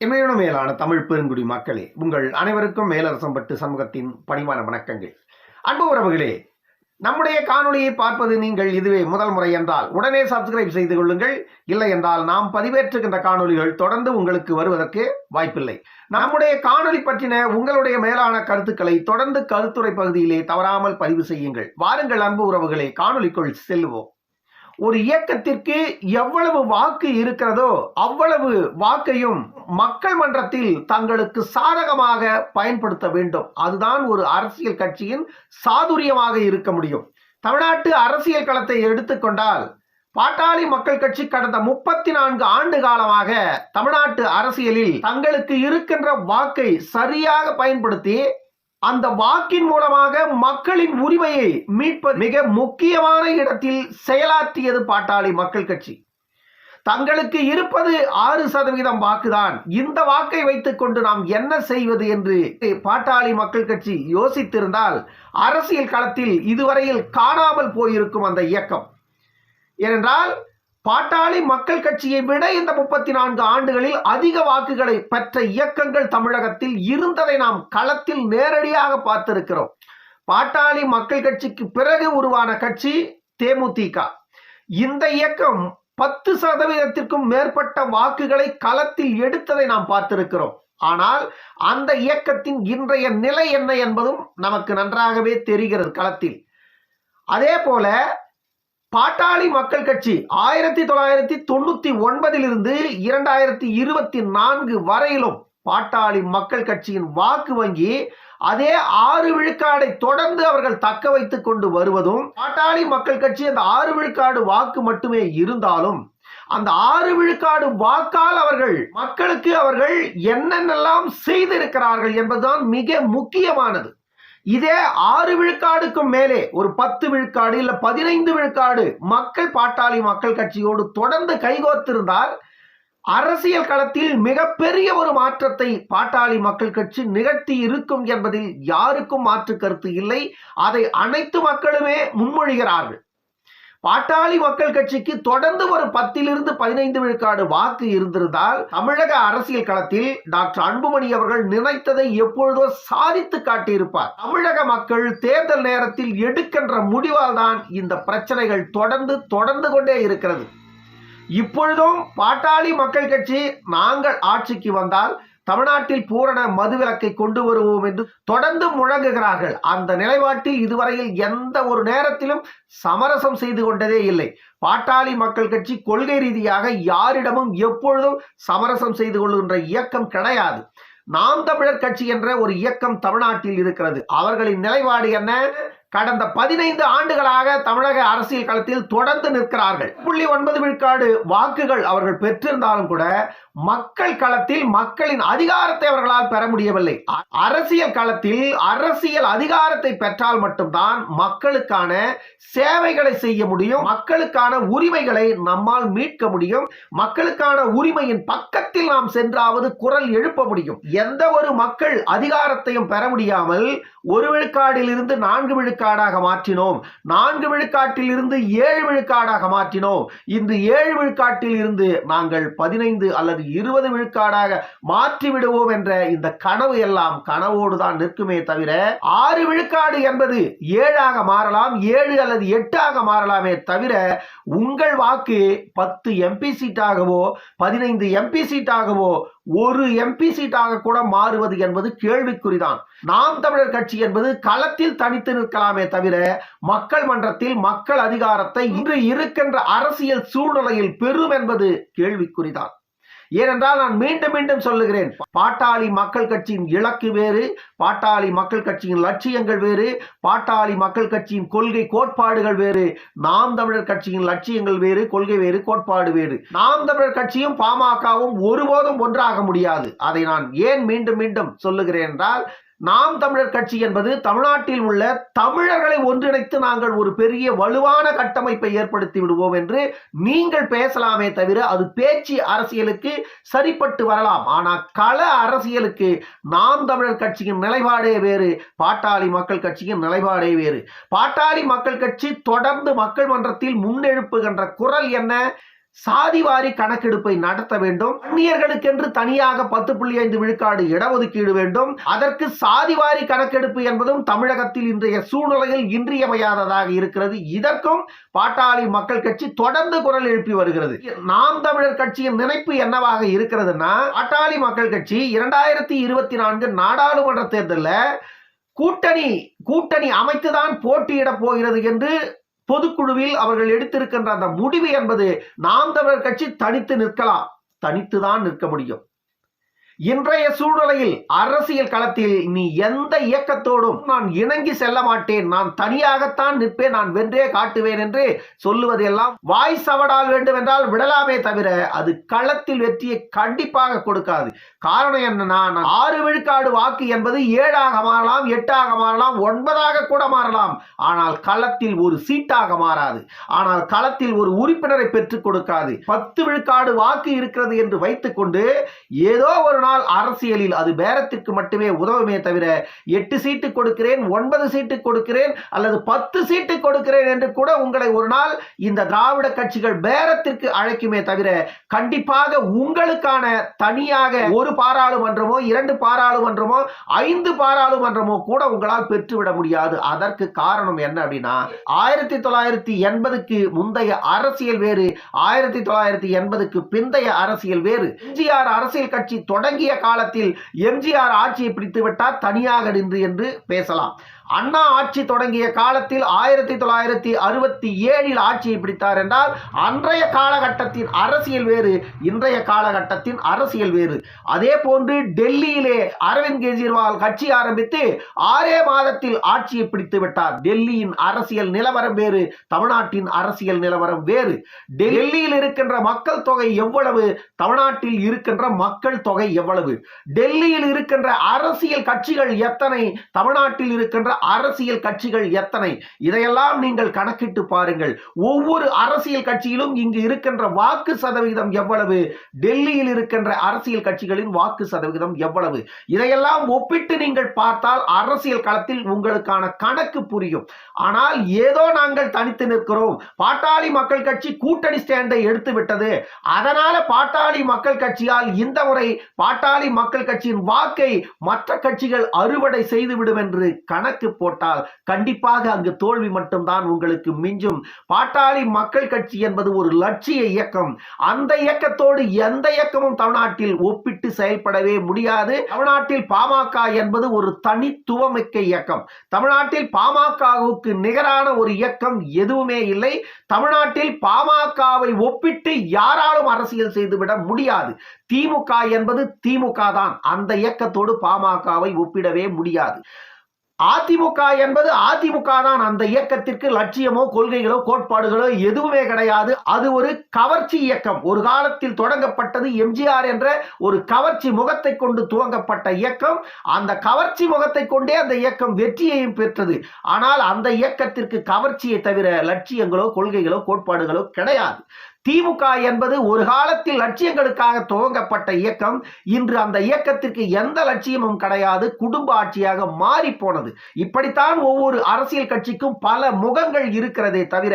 இமையோடு மேலான தமிழ் பெருங்குடி மக்களே உங்கள் அனைவருக்கும் மேலரசம் பட்டு சமூகத்தின் பணிவான வணக்கங்கள். அன்பு உறவுகளே நம்முடைய காணொளியை பார்ப்பது நீங்கள் இதுவே முதல் முறை என்றால் உடனே சப்ஸ்கிரைப் செய்து கொள்ளுங்கள். இல்லை என்றால் நாம் பதிவேற்றுகின்ற காணொளிகள் தொடர்ந்து உங்களுக்கு வருவதற்கு வாய்ப்பில்லை. நம்முடைய காணொளி பற்றின உங்களுடைய மேலான கருத்துக்களை தொடர்ந்து கருத்துரை பகுதியிலே தவறாமல் பதிவு செய்யுங்கள். வாருங்கள் அன்பு உறவுகளே காணொளிக்குள் செல்லுவோம் ஒரு இயக்கத்திற்கு எவ்வளவு வாக்கு இருக்கிறதோ அவ்வளவு வாக்கையும் மக்கள் மன்றத்தில் தங்களுக்கு சாதகமாக பயன்படுத்த வேண்டும். அதுதான் ஒரு அரசியல் கட்சியின் சாதுரியமாக இருக்க முடியும். தமிழ்நாட்டு அரசியல் களத்தை எடுத்துக்கொண்டால் பாட்டாளி மக்கள் கட்சி கடந்த முப்பத்தி நான்கு ஆண்டு காலமாக தமிழ்நாட்டு அரசியலில் தங்களுக்கு இருக்கின்ற வாக்கை சரியாக பயன்படுத்தி அந்த வாக்கின் மூலமாக மக்களின் உரிமையை மீட்பது மிக முக்கியமான இடத்தில் செயலாற்றியது பாட்டாளி மக்கள் கட்சி. தங்களுக்கு இருப்பது ஆறு சதவீதம் வாக்குதான். இந்த வாக்கை வைத்துக் கொண்டு நாம் என்ன செய்வது என்று பாட்டாளி மக்கள் கட்சி யோசித்திருந்தால் அரசியல் களத்தில் இதுவரையில் காணாமல் போயிருக்கும் அந்த இயக்கம். ஏனென்றால் பாட்டாளி மக்கள் கட்சியை விட இந்த முப்பத்தி நான்கு ஆண்டுகளில் அதிக வாக்குகளை பெற்ற இயக்கங்கள் தமிழகத்தில் இருந்ததை நாம் களத்தில் நேரடியாக பார்த்திருக்கிறோம். பாட்டாளி மக்கள் கட்சிக்கு பிறகு உருவான கட்சி தேமுதிக. இந்த இயக்கம் பத்து சதவீதத்திற்கும் மேற்பட்ட வாக்குகளை களத்தில் எடுத்ததை நாம் பார்த்திருக்கிறோம். ஆனால் அந்த இயக்கத்தின் இன்றைய நிலை என்ன என்பதும் நமக்கு நன்றாகவே தெரிகிறது களத்தில். அதே போல பாட்டாளி மக்கள் கட்சி ஆயிரத்தி தொள்ளாயிரத்தி தொண்ணூத்தி ஒன்பதிலிருந்து இரண்டாயிரத்தி இருபத்தி நான்கு வரையிலும் பாட்டாளி மக்கள் கட்சியின் வாக்கு வங்கி அதே ஆறு விழுக்காடை தொடர்ந்து அவர்கள் தக்க வைத்துக் கொண்டு வருவதும் பாட்டாளி மக்கள் கட்சி அந்த ஆறு விழுக்காடு வாக்கு மட்டுமே இருந்தாலும் அந்த ஆறு விழுக்காடு வாக்கால் அவர்கள் மக்களுக்கு அவர்கள் என்னென்னலாம் செய்திருக்கிறார்கள் என்பதுதான் மிக முக்கியமானது. இதே ஆறு விழுக்காடுக்கும் மேலே ஒரு பத்து விழுக்காடு இல்ல பதினைந்து விழுக்காடு மக்கள் பாட்டாளி மக்கள் கட்சியோடு தொடர்ந்து கைகோத்திருந்தால் அரசியல் களத்தில் மிகப்பெரிய ஒரு மாற்றத்தை பாட்டாளி மக்கள் கட்சி நிகழ்த்தி இருக்கும் என்பதில் யாருக்கும் மாற்று கருத்து இல்லை. அதை அனைத்து மக்களுமே முன்மொழிகிறார்கள். பாட்டாளி மக்கள் கட்சிக்கு தொடர்ந்து ஒரு பத்திலிருந்து பதினைந்து விழுக்காடு வாக்கு இருந்திருந்தால் தமிழக அரசியல் களத்தில் டாக்டர் அன்புமணி அவர்கள் நினைத்ததை எப்பொழுதோ சாதித்து காட்டியிருப்பார். தமிழக மக்கள் தேர்தல் நேரத்தில் எடுக்கின்ற முடிவால் தான் இந்த பிரச்சனைகள் தொடர்ந்து தொடர்ந்து கொண்டே இருக்கிறது. இப்பொழுதும் பாட்டாளி மக்கள் கட்சி நாங்கள் ஆட்சிக்கு வந்தால் தமிழ்நாட்டில் பூரண மதுவிலக்கை கொண்டு வருவோம் என்று தொடர்ந்து முழங்குகிறார்கள். அந்த நிலைப்பாட்டில் இதுவரையில் எந்த ஒரு நேரத்திலும் சமரசம் செய்து கொண்டதே இல்லை. பாட்டாளி மக்கள் கட்சி கொள்கை ரீதியாக யாரிடமும் எப்பொழுதும் சமரசம் செய்து கொள்கின்ற இயக்கம் கிடையாது. நாம் தமிழர் கட்சி என்ற ஒரு இயக்கம் தமிழ்நாட்டில் இருக்கிறது. அவர்களின் நிலைப்பாடு என்ன? கடந்த பதினைந்து ஆண்டுகளாக தமிழக அரசியல் களத்தில் தொடர்ந்து நிற்கிறார்கள். புள்ளி ஒன்பது விழுக்காடு வாக்குகள் அவர்கள் பெற்றிருந்தாலும் கூட மக்கள் களத்தில் மக்களின் அதிகாரத்தை அவர்களால் பெற முடியவில்லை. அரசியல் களத்தில் அரசியல் அதிகாரத்தை பெற்றால் மட்டும்தான் மக்களுக்கான சேவைகளை செய்ய முடியும். மக்களுக்கான உரிமைகளை நம்மால் மீட்க முடியும். மக்களுக்கான உரிமையின் பக்கத்தில் நாம் சென்றாவது குரல் எழுப்ப முடியும். எந்த ஒரு மக்கள் அதிகாரத்தையும் பெற முடியாமல் ஒரு விழுக்காடில் இருந்து நான்கு விழுக்காடாக மாற்றினோம். நான்கு விழுக்காட்டில் இருந்து ஏழு விழுக்காடாக மாற்றினோம். இந்த ஏழு விழுக்காட்டில் இருந்து நாங்கள் பதினைந்து அல்லது இருபது விழுக்காடாக மாற்றிவிடுவோம் என்ற இந்த கனவு எல்லாம் கனவோடு தான் நிற்குமே தவிர ஆறு விழுக்காடு என்பது ஏழாக மாறலாம் ஏழு அல்லது எட்டாக மாறலாமே தவிர உங்கள் வாக்கு பத்து எம்பி சீட்டாகவோ பதினைந்து எம்பி சீட்டாகவோ ஒரு எம்பி சீட்டாக கூட மாறுவது என்பது கேள்விக்குறிதான். நாம் தமிழர் கட்சி என்பது களத்தில் தனித்து நிற்கலாமே தவிர மக்கள் மன்றத்தில் மக்கள் அதிகாரத்தை இன்று இருக்கின்ற அரசியல் சூழ்நிலையில் பெறும் என்பது கேள்விக்குறிதான். ஏனென்றால் நான் மீண்டும் மீண்டும் சொல்லுகிறேன் பாட்டாளி மக்கள் கட்சியின் இலக்கு வேறு பாட்டாளி மக்கள் கட்சியின் லட்சியங்கள் வேறு பாட்டாளி மக்கள் கட்சியின் கொள்கை கோட்பாடுகள் வேறு நாம் தமிழர் கட்சியின் லட்சியங்கள் வேறு கொள்கை வேறு கோட்பாடு வேறு. நாம் தமிழர் கட்சியும் பாமகவும் ஒருபோதும் ஒன்றாக முடியாது. அதை நான் ஏன் மீண்டும் மீண்டும் சொல்லுகிறேன் என்றால் நாம் தமிழர் கட்சி என்பது தமிழ்நாட்டில் உள்ள தமிழர்களை ஒன்றிணைத்து நாங்கள் ஒரு பெரிய வலுவான கட்டமைப்பை ஏற்படுத்தி விடுவோம் என்று நீங்கள் பேசலாமே தவிர அது பேச்சு அரசியலுக்கு சரிப்பட்டு வரலாம். ஆனால் கள அரசியலுக்கு நாம் தமிழர் கட்சியின் நிலைப்பாடே வேறு பாட்டாளி மக்கள் கட்சியின் நிலைப்பாடே வேறு. பாட்டாளி மக்கள் கட்சி தொடர்ந்து மக்கள் மன்றத்தில் முன்னெழுப்புகின்ற குரல் என்ன? சாதிவாரி கணக்கெடுப்பை நடத்த வேண்டும். அந்நியர்களுக்கென்று தனியாக பத்து புள்ளி ஐந்து விழுக்காடு இடஒதுக்கீடு வேண்டும். அதற்கு சாதிவாரி கணக்கெடுப்பு என்பதும் தமிழகத்தில் இன்றைய சூழ்நிலையில் இன்றியமையாததாக இருக்கிறது. இதற்கும் பாட்டாளி மக்கள் கட்சி தொடர்ந்து குரல் எழுப்பி வருகிறது. நாம் தமிழர் கட்சியின் நினைப்பு என்னவாக இருக்கிறதுனா பாட்டாளி மக்கள் கட்சி இரண்டாயிரத்தி இருபத்தி நான்கு நாடாளுமன்ற தேர்தலில் கூட்டணி கூட்டணி அமைத்துதான் போட்டியிடப் போகிறது என்று பொதுக்குழுவில் அவர்கள் எடுத்திருக்கின்ற அந்த முடிவு என்பது நாம் தமிழர் கட்சி தனித்து நிற்கலாம். தனித்துதான் நிற்க முடியும். இன்றைய சூழ்நிலையில் அரசியல் களத்தில் நீ எந்த இயக்கத்தோடும் நான் இணங்கி செல்ல மாட்டேன். நான் தனியாகத்தான் நிற்பேன். நான் வென்றே காட்டுவேன் என்று சொல்லுவதெல்லாம் வாய் சவடால் வேண்டும் என்றால் விடலாமே தவிர அது களத்தில் வெற்றியை கண்டிப்பாக கொடுக்காது. காரணம் என்னன்னா நான் ஆறு விழுக்காடு வாக்கு என்பது ஏழாக மாறலாம் எட்டாக மாறலாம் ஒன்பதாக கூட மாறலாம். ஆனால் களத்தில் ஒரு சீட்டாக மாறாது. ஆனால் களத்தில் ஒரு உறுப்பினரை பெற்றுக் கொடுக்காது. பத்து விழுக்காடு வாக்கு இருக்கிறது என்று வைத்துக்கொண்டு ஏதோ ஒரு நாள் அரசியலில் அது பேரத்திற்கு மட்டுமே உதவுமே தவிர எட்டு சீட்டு கொடுக்கிறேன் ஒன்பது சீட்டு கொடுக்கிறேன் அல்லது பத்து சீட்டு கொடுக்கிறேன் என்று கூட உங்களை ஒரு நாள் இந்த திராவிட கட்சிகள் பேரத்திற்கு அழைக்குமே தவிர கண்டிப்பாக உங்களுக்கான தனியாக ஒரு பாராளுமன்றமோ இரண்டு பாராளுமன்றமோ ஐந்து பாராளுமன்றமோ கூட உங்களால் பெற்றுவிட முடியாது. அதற்கு காரணம் என்ன அப்படின்னா ஆயிரத்தி தொள்ளாயிரத்தி எண்பதுக்கு முந்தைய அரசியல் வேறு ஆயிரத்தி தொள்ளாயிரத்தி எண்பதுக்கு பிந்தைய அரசியல் வேறு. எம்ஜிஆர் அரசியல் கட்சி தொடங்கி தொடங்கிய காலத்தில் எம்ஜிஆர் ஆட்சியை பிடித்துவிட்டார் தனியாக நின்று என்று பேசலாம். அண்ணா ஆட்சி தொடங்கிய காலத்தில் ஆயிரத்தி தொள்ளாயிரத்தி அறுபத்தி ஏழில் ஆட்சியை பிடித்தார் என்றால் அன்றைய காலகட்டத்தின் அரசியல் வேறு இன்றைய காலகட்டத்தின் அரசியல் வேறு. அதே போன்று டெல்லியிலே அரவிந்த் கெஜ்ரிவால் கட்சி ஆரம்பித்து ஆறே மாதத்தில் ஆட்சியை பிடித்து விட்டார். டெல்லியின் அரசியல் நிலவரம் வேறு தமிழ்நாட்டின் அரசியல் நிலவரம் வேறு. டெல்லியில் இருக்கின்ற மக்கள் தொகை எவ்வளவு தமிழ்நாட்டில் இருக்கின்ற மக்கள் தொகை எவ்வளவு? டெல்லியில் இருக்கின்ற அரசியல் கட்சிகள் எத்தனை தமிழ்நாட்டில் இருக்கின்ற அரசியல் கட்சிகள் எத்தனை? இதையெல்லாம் நீங்கள் கணக்கிட்டு பாருங்கள். ஒவ்வொரு அரசியல் கட்சியிலும் இங்கு இருக்கின்ற வாக்கு சதவிகிதம் எவ்வளவு? டெல்லியில் இருக்கின்ற அரசியல் கட்சிகளின் வாக்கு சதவிகிதம் எவ்வளவு? இதையெல்லாம் ஒப்பிட்டு நீங்கள் பார்த்தால் அரசியல் களத்தில் உங்களுக்கான கணக்கு புரியும். ஆனால் ஏதோ நாங்கள் தனித்து நிற்கிறோம். பாட்டாளி மக்கள் கட்சி கூட்டணி ஸ்டாண்டை எடுத்து விட்டது. அதனால பாட்டாளி மக்கள் கட்சியால் இந்த முறை பாட்டாளி மக்கள் கட்சியின் வாக்கை மற்ற கட்சிகள் அறுவடை செய்துவிடும் என்று கணக்கு போட்டால் கண்டிப்பாக அங்கு தோல்வி மட்டும்தான் உங்களுக்கு மிஞ்சும். பாட்டாளி மக்கள் கட்சி என்பது ஒரு லட்சிய இயக்கம். அந்த இயக்கத்தோடு எந்த இயக்கமும் தமிழ்நாட்டில் ஒப்பிட்டு செயல்படவே முடியாது. தமிழ்நாட்டில் பாமக என்பது ஒரு தனித்துவமிக்க இயக்கம். தமிழ்நாட்டில் பாமகவுக்கு நிகரான ஒரு இயக்கம் எதுவுமே இல்லை. தமிழ்நாட்டில் பாமகவை ஒப்பிட்டு யாராலும் அரசியல் செய்துவிட முடியாது. திமுக என்பது திமுக தான். அந்த இயக்கத்தோடு பாமகவை ஒப்பிடவே முடியாது. அதிமுக என்பது அதிமுக தான் அந்த இயக்கத்திற்கு லட்சியமோ கொள்கைகளோ கோட்பாடுகளோ எதுவுமே கிடையாது. அது ஒரு கவர்ச்சி இயக்கம். ஒரு காலத்தில் தொடங்கப்பட்டது எம்ஜிஆர் என்ற ஒரு கவர்ச்சி முகத்தை கொண்டு துவங்கப்பட்ட இயக்கம். அந்த கவர்ச்சி முகத்தை கொண்டே அந்த இயக்கம் வெற்றியையும் பெற்றது. ஆனால் அந்த இயக்கத்திற்கு கவர்ச்சியை தவிர லட்சியங்களோ கொள்கைகளோ கோட்பாடுகளோ கிடையாது. திமுக என்பது ஒரு காலத்தில் லட்சியங்களுக்காக துவங்கப்பட்ட இயக்கம். இன்று அந்த இயக்கத்திற்கு எந்த லட்சியமும் கிடையாது. குடும்ப ஆட்சியாக மாறி போனது இப்படித்தான் ஒவ்வொரு அரசியல் கட்சிக்கும் பல முகங்கள் இருக்கிறதே தவிர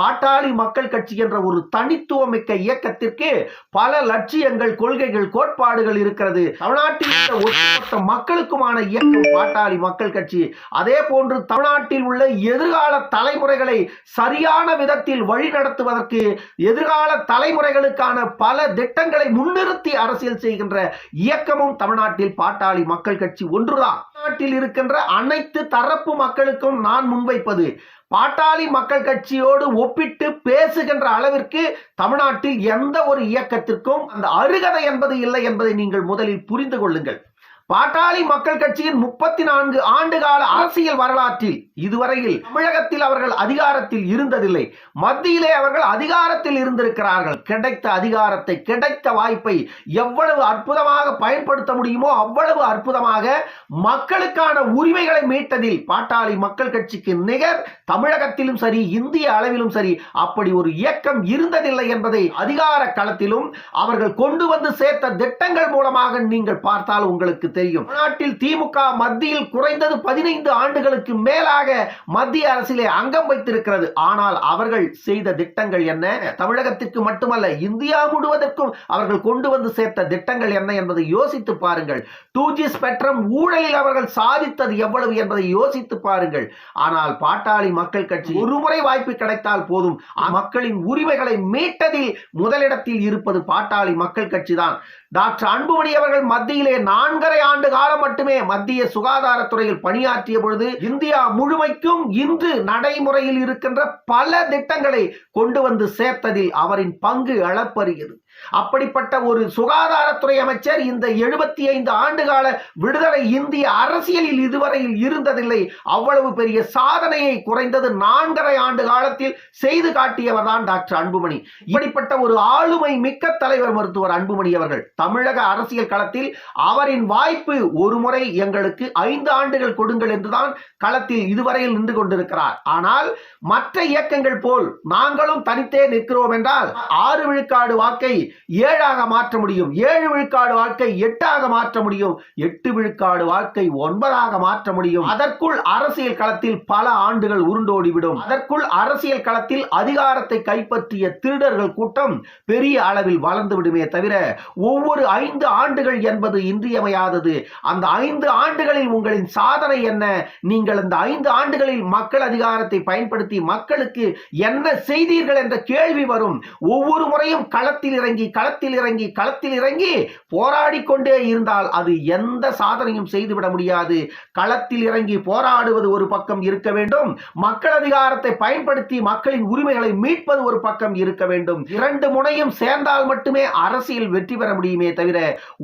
பாட்டாளி மக்கள் கட்சி என்ற ஒரு தனித்துவமிக்க இயக்கத்திற்கு பல லட்சியங்கள் கொள்கைகள் கோட்பாடுகள் இருக்கிறது. தமிழ்நாட்டில் உள்ள ஒட்டுமொத்த மக்களுக்குமான இயக்கம் பாட்டாளி மக்கள் கட்சி. அதே போன்று தமிழ்நாட்டில் உள்ள எதிர்கால தலைமுறைகளை சரியான விதத்தில் வழிநடத்துவதற்கு எதிர்கால தலைமுறைகளுக்கான பல திட்டங்களை முன்னிறுத்தி அரசியல் செய்கின்ற இயக்கமும் தமிழ்நாட்டில் பாட்டாளி மக்கள் கட்சி ஒன்றுதான். நாட்டில் இருக்கின்ற அனைத்து தரப்பு மக்களுக்கும் நான் முன்வைப்பது பாட்டாளி மக்கள் கட்சியோடு ஒப்பிட்டு பேசுகின்ற அளவிற்கு தமிழ்நாட்டில் எந்த ஒரு இயக்கத்திற்கும் அந்த அருகதை என்பது இல்லை என்பதை நீங்கள் முதலில் புரிந்து கொள்ளுங்கள். பாட்டாளி மக்கள் கட்சியின் முப்பத்தி நான்கு ஆண்டு கால அரசியல் வரலாற்றில் இதுவரையில் தமிழகத்தில் அவர்கள் அதிகாரத்தில் இருந்ததில்லை. மத்தியிலே அவர்கள் அதிகாரத்தில் இருந்திருக்கிறார்கள். கிடைத்த அதிகாரத்தை கிடைத்த வாய்ப்பை எவ்வளவு அற்புதமாக பயன்படுத்த முடியுமோ அவ்வளவு அற்புதமாக மக்களுக்கான உரிமைகளை மீட்டதில் பாட்டாளி மக்கள் கட்சிக்கு நிகர் தமிழகத்திலும் சரி இந்திய அளவிலும் சரி அப்படி ஒரு இயக்கம் இருந்ததில்லை என்பதை அதிகார களத்திலும் அவர்கள் கொண்டு வந்து சேர்த்த திட்டங்கள் மூலமாக நீங்கள் பார்த்தால் உங்களுக்கு தெரியும். தெரியும். நாட்டில் திமுக மத்தியில் குறைந்தது பதினைந்து ஆண்டுகளுக்கு மேலாக மத்திய அரசிலே அங்கம் வைத்திருக்கிறது. ஆனால் அவர்கள் செய்த திட்டங்கள் என்ன? தமிழகத்திற்கு மட்டுமல்ல இந்தியா முழுவதற்கும் அவர்கள் கொண்டு வந்து சேர்த்த திட்டங்கள் என்ன என்பதை யோசித்து பாருங்கள். டூ ஜி ஸ்பெக்ட்ரம் ஊழலில் அவர்கள் சாதித்தது எவ்வளவு என்பதை யோசித்து பாருங்கள். ஆனால் பாட்டாளி மக்கள் கட்சி ஒரு முறை வாய்ப்பு கிடைத்தால் போதும். மக்களின் உரிமைகளை மீட்டதில் முதலிடத்தில் இருப்பது பாட்டாளி மக்கள் கட்சி தான் டாக்டர் அன்புமணி அவர்கள் மத்தியிலே நான்கரை ஆண்டு காலம் மட்டுமே மத்திய சுகாதாரத்துறையில் பணியாற்றிய பொழுது இந்தியா முழுமைக்கும் இன்று நடைமுறையில் இருக்கின்ற பல திட்டங்களை கொண்டு வந்து சேர்த்ததில் அவரின் பங்கு அளப்பரியது அப்படிப்பட்ட ஒரு சுகாதாரத்துறை அமைச்சர் இந்த எழுபத்தி ஐந்து ஆண்டுகால விடுதலை இந்திய அரசியலில் இதுவரையில் இருந்ததில்லை. அவ்வளவு பெரிய சாதனையை குறைந்தது நான்கரை ஆண்டு காலத்தில் செய்து காட்டியவர் தான் டாக்டர் அன்புமணி. இப்படிப்பட்ட ஒரு ஆளுமை மிக்க தலைவர் மருத்துவர் அன்புமணி அவர்கள். தமிழக அரசியல் களத்தில் அவரின் வாய்ப்பு ஒரு முறை எங்களுக்கு ஐந்து ஆண்டுகள் கொடுங்கள் என்றுதான் களத்தில் இதுவரையில் நின்று கொண்டிருக்கிறார். ஆனால் மற்ற இயக்கங்கள் போல் நாங்களும் தனித்தே நிற்கிறோம் என்றால் ஆறு விழுக்காடு வாக்கை ஏழாக மாற்ற முடியும். ஏழு விழுக்காடு வாழ்க்கை எட்டாக மாற்ற முடியும். எட்டு விழுக்காடு வாழ்க்கை ஒன்பதாக மாற்ற முடியும். அதற்குள் அரசியல் களத்தில் பல ஆண்டுகள் உருண்டோடிவிடும். அதற்குள் அரசியல் களத்தில் அதிகாரத்தை கைப்பற்றிய திருடர்கள் கூட்டம் பெரிய அளவில் வளர்ந்து விடுமே தவிர ஒவ்வொரு ஐந்து ஆண்டுகள் என்பது இன்றியமையாதது. அந்த ஐந்து ஆண்டுகளில் உங்களின் சாதனை என்ன? நீங்கள் அந்த ஐந்து ஆண்டுகளில் மக்கள் அதிகாரத்தை பயன்படுத்தி மக்களுக்கு என்ன செய்தீர்கள் என்ற கேள்வி வரும். ஒவ்வொரு முறையும் களத்தில் இறங்கி களத்தில் இறங்கி களத்தில் இறங்கி போராடி கொண்டே இருந்தால் அது எந்த சாதனையும் செய்துவிட முடியாது. களத்தில் இறங்கி போராடுவது ஒரு பக்கம் இருக்க வேண்டும். மக்கள் அதிகாரத்தை பயன்படுத்தி மக்களின் உரிமைகளை மீட்பது ஒரு பக்கம் இருக்க வேண்டும். இரண்டு முனையும் சேர்ந்தால் மட்டுமே அரசியல் வெற்றி பெற முடியுமே தவிர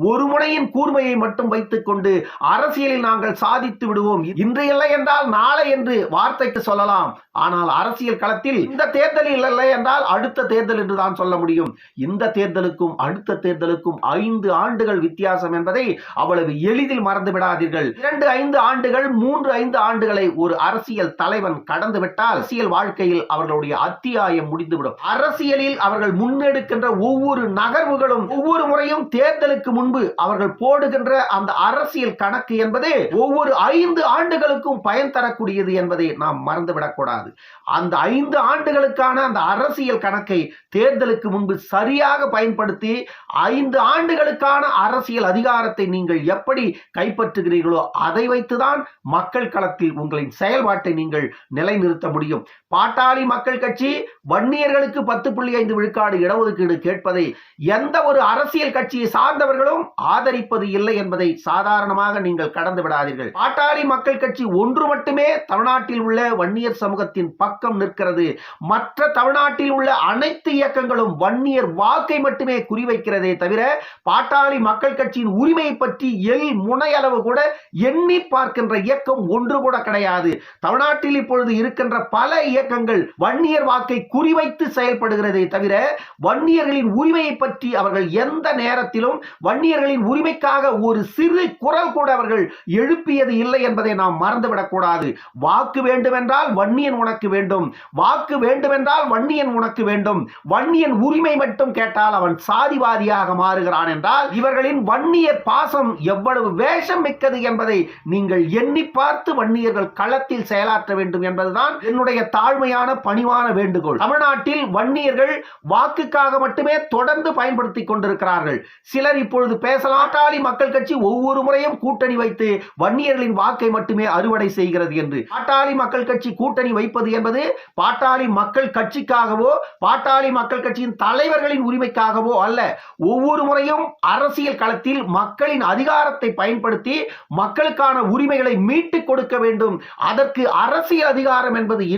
ஒரு முனையின் கூர்மையை மட்டும் வைத்துக் கொண்டு அரசியலில் நாங்கள் சாதித்து விடுவோம். இன்று இல்லை என்றால் நாளை என்று வார்த்தைக்கு சொல்லலாம். ஆனால் அரசியல் களத்தில் இந்த தேர்தலில் இல்லை என்றால் அடுத்த தேர்தல் என்று தான் சொல்ல முடியும். இந்த தேர்தலுக்கும் அடுத்த தேர்தலுக்கும் ஐந்து ஆண்டுகள் வித்தியாசம் என்பதை அவ்வளவு எளிதில் மறந்து விடாதீர்கள். இரண்டு ஐந்து ஆண்டுகள் மூன்று ஐந்து ஆண்டுகளை ஒரு அரசியல் தலைவன் கடந்து விட்டால் அரசியல் வாழ்க்கையில் அவர்களுடைய அத்தியாயம் முடிந்துவிடும். அரசியலில் அவர்கள் முன்னெடுக்கின்ற ஒவ்வொரு நகர்வுகளும் ஒவ்வொரு முறையும் தேர்தலுக்கு முன்பு அவர்கள் போடுகின்ற அந்த அரசியல் கணக்கு என்பது ஒவ்வொரு ஐந்து ஆண்டுகளுக்கும் பயன் தரக்கூடியது என்பதை நாம் மறந்துவிடக்கூடாது. அந்த ஐந்து ஆண்டுகளுக்கான அந்த அரசியல் கணக்கை தேர்தலுக்கு முன்பு சரியாக பயன்படுத்தி ஐந்து ஆண்டுகளுக்கான அரசியல் அதிகாரத்தை நீங்கள் எப்படி கைப்பற்றுகிறீர்களோ அதை வைத்துதான் மக்கள் களத்தில் உங்களின் செயல்பாட்டை நீங்கள் நிலைநிறுத்த முடியும். பாட்டாளி மக்கள் கட்சி வன்னியர்களுக்கு பத்து புள்ளி ஐந்து விழுக்காடு இடஒதுக்கீடு கேட்பதை எந்த ஒரு அரசியல் கட்சியை சார்ந்தவர்களும் ஆதரிப்பது இல்லை என்பதை சாதாரணமாக நீங்கள் கடந்து விடாதீர்கள். பாட்டாளி மக்கள் கட்சி ஒன்று மட்டுமே தமிழ்நாட்டில் உள்ள வன்னியர் சமூகத்தின் பக்கம் நிற்கிறது. மற்ற தமிழ்நாட்டில் உள்ள அனைத்து இயக்கங்களும் வன்னியர் வாக்கை மட்டுமே குறிவைக்கிறதே தவிர பாட்டாளி மக்கள் கட்சியின் உரிமையை பற்றி எல் முனையளவு கூட எண்ணி பார்க்கின்ற இயக்கம் ஒன்று கூட கிடையாது. தமிழ்நாட்டில் இப்பொழுது இருக்கின்ற பல இயக்கங்கள் வன்னியர் வாக்கை குறிவைத்து செயல்படுகிறதே தவிர வன்னியர்களின் உரிமையை பற்றி அவர்கள் எந்த நேரத்திலும் வன்னியர்களின் உரிமைக்காக ஒரு சிறு குரல் கூட அவர்கள் எழுப்பியது இல்லை என்பதை நாம் மறந்துவிடக்கூடாது. வாக்கு வேண்டுமென்றால் வன்னியன் உனக்கு வேண்டும். வாக்கு வேண்டுமென்றால் வன்னியன் உனக்கு வேண்டும். வன்னியன் உரிமை மட்டும் கேட்டால் அவன் சாதிவாதியாக மாறுகிறான் என்றால் இவர்களின் வன்னியர் பாசம் எவ்வளவு வேஷம் மிக்கது என்பதை நீங்கள் எண்ணி பார்த்து வன்னியர்கள் களத்தில் செயலாற்ற வேண்டும் என்பதுதான் என்னுடைய தாழ்மையான பணிவான வேண்டுகோள். தமிழ்நாட்டில் வன்னியர்கள் வாக்குக்காக மட்டுமே தொடர்ந்து பயன்படுத்திக் கொண்டிருக்கிறார்கள். சிலர் இப்பொழுது பேசலாம். பாட்டாளி மக்கள் கட்சி ஒவ்வொரு முறையும் கூட்டணி வைத்து வன்னியர்களின் வாக்கை மட்டுமே அறுவடை செய்கிறது என்று. பாட்டாளி மக்கள் கட்சி கூட்டணி வைப்பது என்பது பாட்டாளி மக்கள் கட்சிக்காகவோ பாட்டாளி மக்கள் கட்சியின் தலைவர்களின் உரிமைக்காகவோ அல்ல. ஒவ்வொரு முறையும் அரசியல் களத்தில் மக்களின் அதிகாரத்தை பயன்படுத்தி மக்களுக்கான உரிமைகளை மீட்டுக் கொடுக்க வேண்டும். அதற்கு அரசியல் அதிகாரம் என்பது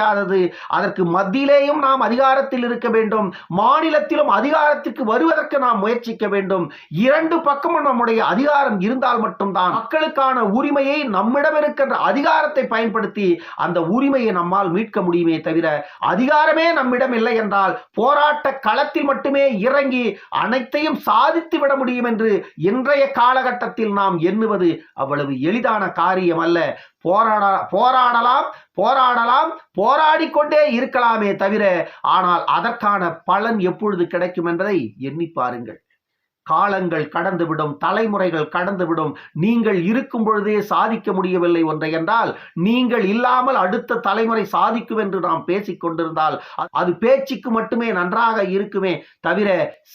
முடியாதது அதற்கு மத்தியிலேயும் நாம் அதிகாரத்தில் இருக்க வேண்டும். மாநிலத்திலும் அதிகாரத்திற்கு வருவதற்கு நாம் முயற்சிக்க வேண்டும். இரண்டு பக்கமும் நம்முடைய அதிகாரம் இருந்தால் மட்டும்தான் மக்களுக்கான உரிமையை நம்மிடம் இருக்கின்ற அதிகாரத்தை பயன்படுத்தி அந்த உரிமையை நம்மால் மீட்க முடியுமே தவிர அதிகாரமே நம்மிடம் இல்லை என்றால் போராட்ட களத்தில் மட்டுமே இறங்கி அனைத்தையும் சாதித்து விட முடியும் என்று இன்றைய காலகட்டத்தில் நாம் எண்ணுவது அவ்வளவு எளிதான காரியம் அல்ல. போராட போராடலாம் போராடலாம் போராடிக்கொண்டே இருக்கலாமே தவிர ஆனால் அதற்கான பலன் எப்பொழுது கிடைக்கும் என்பதை எண்ணி பாருங்கள். காலங்கள் கடந்துவிடும் தலைமுறைகள் கடந்துவிடும். நீங்கள் இருக்கும் பொழுதே சாதிக்க முடியவில்லை ஒன்றை என்றால் நீங்கள் இல்லாமல் அடுத்த தலைமுறை சாதிக்கும் என்று நாம் பேசிக் கொண்டிருந்தால் அது பேச்சுக்கு மட்டுமே நன்றாக இருக்குமே தவிர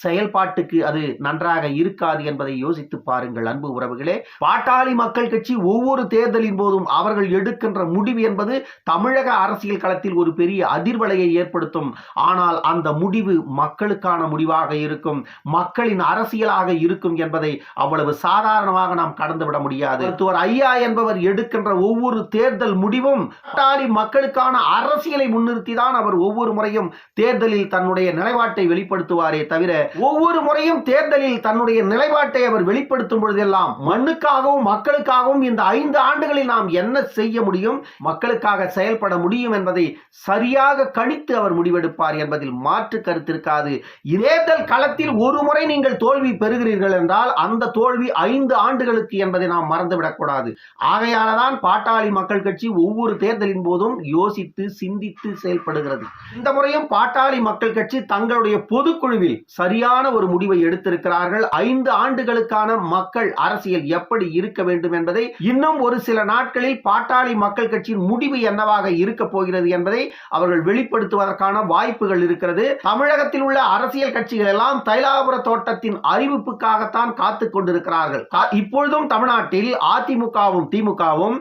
செயல்பாட்டுக்கு அது நன்றாக இருக்காது என்பதை யோசித்து பாருங்கள் அன்பு உறவுகளே. பாட்டாளி மக்கள் கட்சி ஒவ்வொரு தேர்தலின் போதும் அவர்கள் எடுக்கின்ற முடிவு என்பது தமிழக அரசியல் களத்தில் ஒரு பெரிய அதிர்வலையை ஏற்படுத்தும். ஆனால் அந்த முடிவு மக்களுக்கான முடிவாக இருக்கும். மக்களின் அரசியல் அரசியலாக இருக்கும் என்பதை அவ்வளவு சாதாரணமாக நாம் கடந்துவிட முடியாது. மருத்துவர் ஐயா என்பவர் எடுக்கின்ற ஒவ்வொரு தேர்தல் முடிவும் பாட்டாளி மக்களுக்கான அரசியலை முன்னிறுத்தி தான் அவர் ஒவ்வொரு முறையும் தேர்தலில் தன்னுடைய நிலைப்பாட்டை வெளிப்படுத்துவாரே தவிர ஒவ்வொரு முறையும் தேர்தலில் தன்னுடைய நிலைப்பாட்டை அவர் வெளிப்படுத்தும் பொழுதெல்லாம் மண்ணுக்காகவும் மக்களுக்காகவும் இந்த ஐந்து ஆண்டுகளில் நாம் என்ன செய்ய முடியும் மக்களுக்காக செயல்பட முடியும் என்பதை சரியாக கணித்து அவர் முடிவெடுப்பார் என்பதில் மாற்று கருத்திருக்காது தேர்தல் களத்தில் ஒரு முறை நீங்கள் தோல்வி பெறுகிறீர்கள் என்றால் அந்த தோல்வி ஐந்து ஆண்டுகளுக்கு என்பதை நாம் மறந்துவிடக்கூடாது. ஆகையாலதான் பாட்டாளி மக்கள் கட்சி ஒவ்வொரு தேர்தலின் போதும் யோசித்து சிந்தித்து செயல்படுகிறது. இந்த முறையும் பாட்டாளி மக்கள் கட்சி தங்களுடைய பொதுக்குழுவில் சரியான ஒரு முடிவை எடுத்திருக்கிறார்கள். ஐந்து ஆண்டுகளுக்கான மக்கள் அரசியல் எப்படி இருக்க வேண்டும் என்பதை இன்னும் ஒரு சில நாட்களில் பாட்டாளி மக்கள் கட்சியின் முடிவு என்னவாக இருக்க போகிறது என்பதை அவர்கள் வெளிப்படுத்துவதற்கான வாய்ப்புகள் இருக்கிறது. தமிழகத்தில் உள்ள அரசியல் கட்சிகள் எல்லாம் தைலாபுர தோட்டத்தின் அறிவிப்புக்காகத்தான் காத்து கொண்டிருக்கிறார்கள் இப்பொழுதும் தமிழ்நாட்டில் அதிமுகவும் திமுகவும்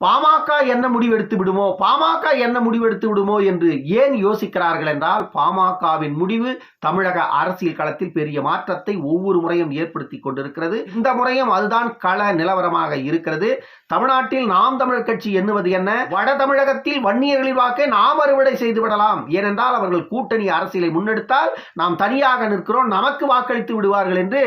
பாமக என்ன முடிவெடுத்து விடுமோ பாமக என்ன முடிவெடுத்து விடுமோ என்று ஏன் யோசிக்கிறார்கள் என்றால் பாமகவின் முடிவு தமிழக அரசியல் களத்தில் பெரிய மாற்றத்தை ஒவ்வொரு முறையும் ஏற்படுத்தி கொண்டிருக்கிறது. இந்த முறையும் அதுதான் கள நிலவரமாக இருக்கிறது. தமிழ்நாட்டில் நாம் தமிழர் கட்சி எண்ணுவது என்ன? வட தமிழகத்தில் வன்னியர்களின் வாக்கை நாம் அறுவடை செய்து விடலாம். ஏனென்றால் அவர்கள் கூட்டணி அரசியலை முன்னெடுத்தால் நாம் தனியாக நிற்கிறோம் நமக்கு வாக்களித்து விடுவார்கள் என்று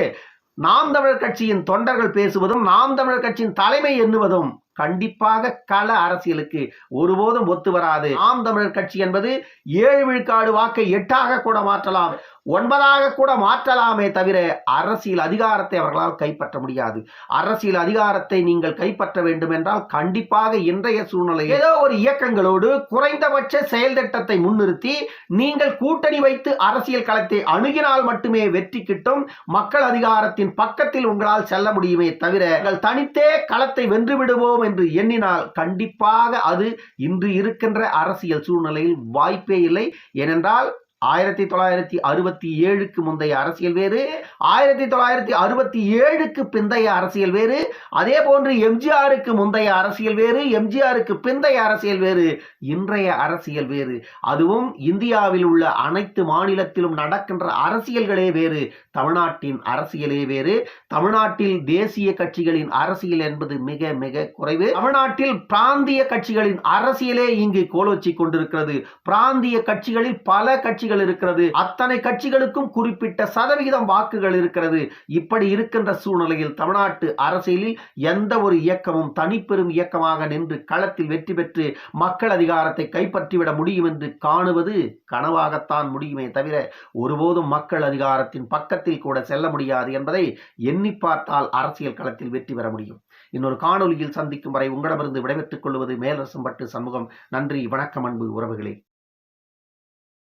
நாம் தமிழர் கட்சியின் தொண்டர்கள் பேசுவதும் நாம் தமிழர் கட்சியின் தலைமை எண்ணுவதும் கண்டிப்பாக கள அரசியலுக்கு ஒருபோதும் ஒத்து வராது. ஆம் தமிழர் கட்சி என்பது ஏழு விழுக்காடு வாக்கை எட்டாக கூட மாற்றலாம். ஒன்பதாக கூட மாற்றலாமே தவிர அரசியல் அதிகாரத்தை அவர்களால் கைப்பற்ற முடியாது. அரசியல் அதிகாரத்தை நீங்கள் கைப்பற்ற வேண்டும் என்றால் கண்டிப்பாக இன்றைய சூழ்நிலை ஏதோ ஒரு இயக்கங்களோடு குறைந்தபட்ச செயல் திட்டத்தை முன்னிறுத்தி நீங்கள் கூட்டணி வைத்து அரசியல் களத்தை அணுகினால் மட்டுமே வெற்றி கிட்டும். மக்கள் அதிகாரத்தின் பக்கத்தில் உங்களால் செல்ல முடியுமே தவிர தனித்தே களத்தை வென்று விடுவோம் என்று எண்ணினால் கண்டிப்பாக அது இன்று இருக்கின்ற அரசியல் சூழ்நிலையில் வாய்ப்பே இல்லை. ஏனென்றால் ஆயிரத்தி தொள்ளாயிரத்தி அறுபத்தி ஏழுக்கு முந்தைய அரசியல் வேறு ஆயிரத்தி தொள்ளாயிரத்தி அறுபத்தி ஏழுக்கு பிந்தைய அரசியல் வேறு அதே போன்று எம்ஜிஆருக்கு முந்தைய அரசியல் வேறு எம்ஜிஆருக்கு பிந்தைய அரசியல் வேறு இன்றைய அரசியல் வேறு. அதுவும் இந்தியாவில் உள்ள அனைத்து மாநிலத்திலும் நடக்கின்ற அரசியல்களே வேறு தமிழ்நாட்டின் அரசியலே வேறு. தமிழ்நாட்டில் தேசிய கட்சிகளின் அரசியல் என்பது மிக மிக குறைவு. தமிழ்நாட்டில் பிராந்திய கட்சிகளின் அரசியலே இங்கு கோலோச்சி கொண்டிருக்கிறது. பிராந்திய கட்சிகளில் பல கட்சிகள் இருக்கிறது. அத்தனை கட்சிகளுக்கும் குறிப்பிட்ட சதவிகிதம் வாக்குகள் இருக்கிறது. இப்படி இருக்கின்ற சூழ்நிலையில் தமிழ்நாட்டு அரசியலில் எந்த ஒரு இயக்கமும் தனிப்பெரும் இயக்கமாக நின்று களத்தில் வெற்றி பெற்று மக்கள் அதிகாரத்தை கைப்பற்றிவிட முடியும் என்று காணுவது கனவாகத்தான் முடியுமே தவிர ஒருபோதும் மக்கள் அதிகாரத்தின் பக்கத்தில் கூட செல்ல முடியாது என்பதை எண்ணி பார்த்தால் அரசியல் களத்தில் வெற்றி பெற முடியும். இன்னொரு காணொலியில் சந்திக்கும் வரை உங்களிடமிருந்து விடைபெற்றுக் கொள்வது மேலரசம்பட்டு சமூகம் நன்றி வணக்கம் அன்பு உறவுகளே.